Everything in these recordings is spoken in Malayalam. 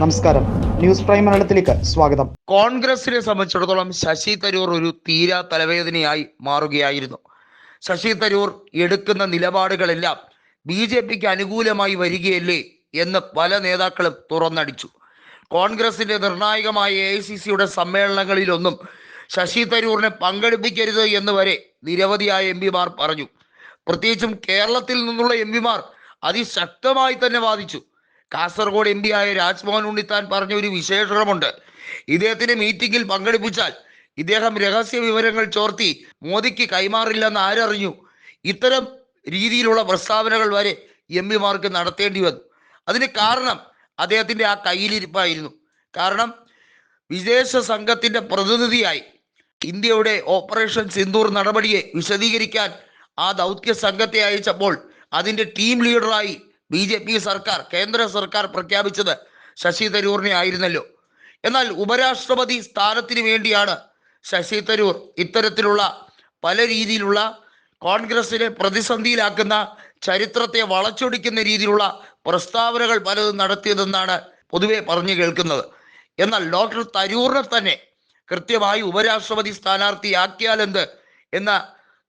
നമസ്കാരം. ന്യൂസ് പ്രൈം മലയാളത്തിലേക്ക് സ്വാഗതം. കോൺഗ്രസിനെ സംബന്ധിച്ചിടത്തോളം ശശി തരൂർ ഒരു തീരാ തലവേദനയായി മാറുകയായിരുന്നു. ശശി തരൂർ എടുക്കുന്ന നിലപാടുകളെല്ലാം ബി ജെ പിക്ക് അനുകൂലമായി വരികയല്ലേ എന്ന് പല നേതാക്കളും തുറന്നടിച്ചു. കോൺഗ്രസിന്റെ നിർണായകമായ എ ഐ സി സിയുടെ സമ്മേളനങ്ങളിലൊന്നും ശശി തരൂറിനെ പങ്കെടുപ്പിക്കരുത് എന്ന് വരെ നിരവധിയായ എം പിമാർ പറഞ്ഞു. പ്രത്യേകിച്ചും കേരളത്തിൽ നിന്നുള്ള എം പിമാർ അതിശക്തമായി തന്നെ വാദിച്ചു. കാസർഗോഡ് എം ആയ രാജ്മോഹൻ ഉണ്ണിത്താൻ പറഞ്ഞ ഒരു വിശേഷണമുണ്ട്. ഇദ്ദേഹത്തിന്റെ മീറ്റിംഗിൽ പങ്കെടുപ്പിച്ചാൽ ഇദ്ദേഹം രഹസ്യ വിവരങ്ങൾ ചോർത്തി മോദിക്ക് കൈമാറില്ലെന്ന് ആരറിഞ്ഞു. ഇത്തരം രീതിയിലുള്ള പ്രസ്താവനകൾ വരെ എം പിമാർക്ക് നടത്തേണ്ടി വന്നു. അതിന് കാരണം അദ്ദേഹത്തിന്റെ ആ കയ്യിലിരിപ്പായിരുന്നു. കാരണം വിദേശ സംഘത്തിന്റെ പ്രതിനിധിയായി ഇന്ത്യയുടെ ഓപ്പറേഷൻ സിന്ദൂർ നടപടിയെ വിശദീകരിക്കാൻ ആ ദൗത്യ സംഘത്തെ അയച്ചപ്പോൾ അതിന്റെ ടീം ലീഡറായി ബി ജെ പി സർക്കാർ കേന്ദ്ര സർക്കാർ പ്രഖ്യാപിച്ചത് ശശി തരൂറിനെ ആയിരുന്നല്ലോ. എന്നാൽ ഉപരാഷ്ട്രപതി സ്ഥാനത്തിന് വേണ്ടിയാണ് ശശി തരൂർ ഇത്തരത്തിലുള്ള പല രീതിയിലുള്ള കോൺഗ്രസിനെ പ്രതിസന്ധിയിലാക്കുന്ന ചരിത്രത്തെ വളച്ചൊടിക്കുന്ന രീതിയിലുള്ള പ്രസ്താവനകൾ പലതും നടത്തിയതെന്നാണ് പൊതുവെ പറഞ്ഞു കേൾക്കുന്നത്. എന്നാൽ ഡോക്ടർ തരൂറിനെ തന്നെ കൃത്യമായി ഉപരാഷ്ട്രപതി സ്ഥാനാർത്ഥിയാക്കിയാലെന്ത് എന്ന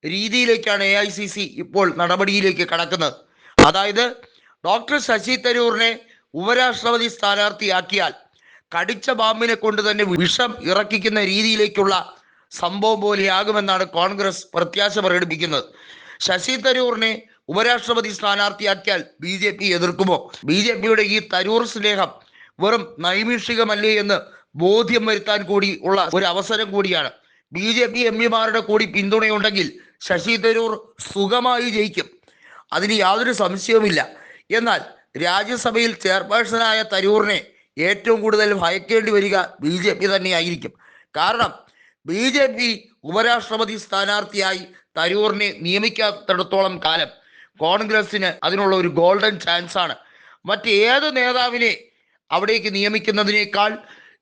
രീതിയിലേക്കാണ് എ ഐ സി സി ഇപ്പോൾ നടപടിയിലേക്ക് കടക്കുന്നത്. അതായത് ഡോക്ടർ ശശി തരൂറിനെ ഉപരാഷ്ട്രപതി സ്ഥാനാർത്ഥിയാക്കിയാൽ കടിച്ച പാമ്പിനെ കൊണ്ട് തന്നെ വിഷം ഇറക്കിക്കുന്ന രീതിയിലേക്കുള്ള സംഭവം പോലെയാകുമെന്നാണ് കോൺഗ്രസ് പ്രത്യാശ പ്രകടിപ്പിക്കുന്നത്. ശശി തരൂറിനെ ഉപരാഷ്ട്രപതി സ്ഥാനാർത്ഥിയാക്കിയാൽ ബി ജെ പി എതിർക്കുമോ? ബി ജെ പിയുടെ ഈ തരൂർ സ്നേഹം വെറും നൈമിഷികമല്ലേ എന്ന് ബോധ്യം വരുത്താൻ കൂടി ഉള്ള ഒരു അവസരം കൂടിയാണ്. ബി ജെ പി എം പിമാരുടെ കൂടി പിന്തുണയുണ്ടെങ്കിൽ ശശി തരൂർ സുഖമായി ജയിക്കും. അതിന് യാതൊരു സംശയവുമില്ല. എന്നാൽ രാജ്യസഭയിൽ ചെയർപേഴ്സണായ തരൂറിനെ ഏറ്റവും കൂടുതൽ ഭയക്കേണ്ടി വരിക ബി ജെ പി തന്നെയായിരിക്കും. കാരണം ബി ജെ പി ഉപരാഷ്ട്രപതി സ്ഥാനാർത്ഥിയായി തരൂറിനെ നിയമിക്കാത്തിടത്തോളം കാലം കോൺഗ്രസിന് അതിനുള്ള ഒരു ഗോൾഡൻ ചാൻസ് ആണ് മറ്റേത് നേതാവിനെ അവിടേക്ക് നിയമിക്കുന്നതിനേക്കാൾ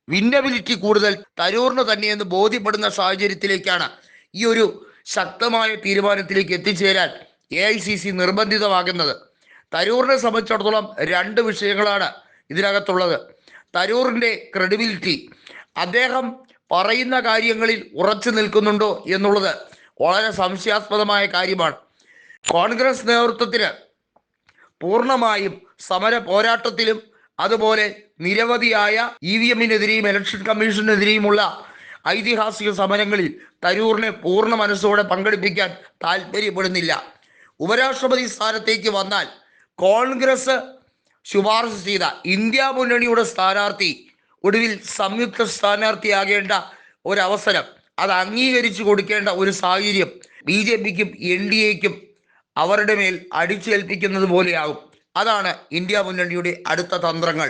വിന്നബിലിറ്റി കൂടുതൽ തരൂറിന് തന്നെയെന്ന് ബോധ്യപ്പെടുന്ന സാഹചര്യത്തിലേക്കാണ് ഈ ഒരു ശക്തമായ തീരുമാനത്തിലേക്ക് എത്തിച്ചേരാൻ എ നിർബന്ധിതമാകുന്നത്. തരൂറിനെ സംബന്ധിച്ചിടത്തോളം രണ്ട് വിഷയങ്ങളാണ് ഇതിനകത്തുള്ളത്. തരൂറിന്റെ ക്രെഡിബിലിറ്റി അദ്ദേഹം പറയുന്ന കാര്യങ്ങളിൽ ഉറച്ചു നിൽക്കുന്നുണ്ടോ എന്നുള്ളത് വളരെ സംശയാസ്പദമായ കാര്യമാണ്. കോൺഗ്രസ് നേതൃത്വത്തിന് പൂർണമായും സമര പോരാട്ടത്തിലും അതുപോലെ നിരവധിയായ ഇ വി എമ്മിനെതിരെയും ഇലക്ഷൻ കമ്മീഷനെതിരെയുമുള്ള ഐതിഹാസിക സമരങ്ങളിൽ തരൂറിനെ പൂർണ മനസ്സോടെ പങ്കെടുപ്പിക്കാൻ താല്പര്യപ്പെടുന്നില്ല ഉപരാഷ്ട്രപതി സ്ഥാനത്തേക്ക് വന്നാൽ കോൺഗ്രസ് ശുപാർശ ചെയ്ത ഇന്ത്യ മുന്നണിയുടെ സ്ഥാനാർത്ഥി ഒടുവിൽ സംയുക്ത സ്ഥാനാർത്ഥിയാകേണ്ട ഒരവസരം അത് അംഗീകരിച്ചു കൊടുക്കേണ്ട ഒരു സാഹചര്യം ബി ജെ പിക്കും എൻ ഡി എക്കും അവരുടെ മേൽ അടിച്ചേൽപ്പിക്കുന്നത് പോലെയാകും. അതാണ് ഇന്ത്യ മുന്നണിയുടെ അടുത്ത തന്ത്രങ്ങൾ.